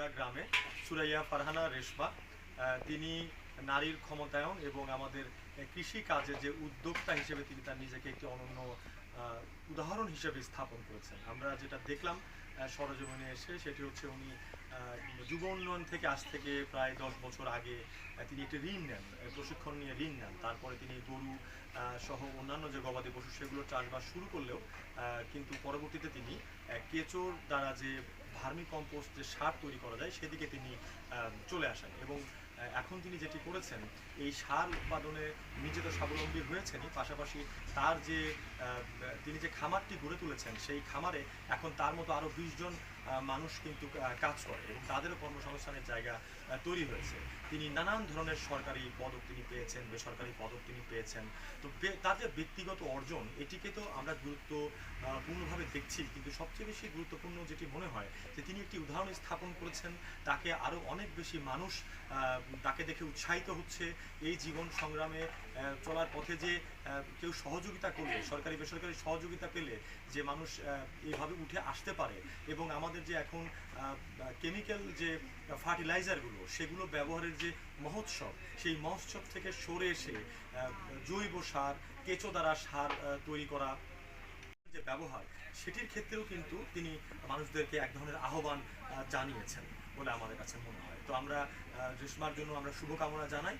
ভাঙ্গা গ্রামে সুরাইয়া ফারহানা রেশমা তিনি নারীর ক্ষমতায়ন এবং আমাদের কৃষি কাজে যে উদ্যোক্তা হিসেবে তিনি তার নিজেকে একটি অনন্য উদাহরণ হিসেবে স্থাপন করেছেন। আমরা যেটা দেখলাম সরজমিনে এসে সেটি হচ্ছে উনি যুব উন্নয়ন থেকে আজ থেকে প্রায় দশ বছর আগে তিনি একটি ঋণ নেন প্রশিক্ষণ নিয়ে ঋণ নেন। তারপরে তিনি গরু সহ অন্যান্য যে গবাদি পশু সেগুলো চাষবাস শুরু করলেও কিন্তু পরবর্তীতে তিনি কেঁচোর দ্বারা যে ভার্মি কম্পোস্ট যে সার তৈরি করা যায় সেদিকে তিনি চলে আসেন এবং এখন তিনি যেটি করেছেন, এই সার উৎপাদনে নিজে তো স্বাবলম্বী হয়েছেনই। পাশাপাশি তার যে তিনি যে খামারটি গড়ে তুলেছেন, সেই খামারে এখন তার মতো আরও বিশ জন মানুষ কিন্তু কাজ করে এবং তাদেরও কর্মসংস্থানের জায়গা তৈরি হয়েছে। তিনি নানান ধরনের সরকারি পদক তিনি পেয়েছেন, বেসরকারি পদক তিনি পেয়েছেন। তো তার যে ব্যক্তিগত অর্জন, এটিকে তো আমরা গুরুত্বপূর্ণভাবে দেখছি, কিন্তু সবচেয়ে বেশি গুরুত্বপূর্ণ যেটি মনে হয়, যে তিনি একটি উদাহরণ স্থাপন করেছেন, তাকে আরও অনেক বেশি মানুষ তাকে দেখে উৎসাহিত হচ্ছে এই জীবন সংগ্রামে চলার পথে যে কেউ সহযোগিতা করলে সরকারি বেসরকারি সহযোগিতা পেলে যে মানুষ আহ, এইভাবে উঠে আসতে পারে এবং আমাদের যে এখন কেমিক্যাল যে ফার্টিলাইজারগুলো সেগুলো ব্যবহারের যে মহোৎসব সেই মহোৎসব থেকে সরে এসে জৈব সার কেঁচো দ্বারা সার তৈরি করা যে ব্যবহার সেটির ক্ষেত্রেও কিন্তু তিনি মানুষদেরকে এক ধরনের আহ্বান জানিয়েছেন। বলে আমাদের কাছে মনে হয়। তো আমরা রেশমার জন্য আমরা শুভকামনা জানাই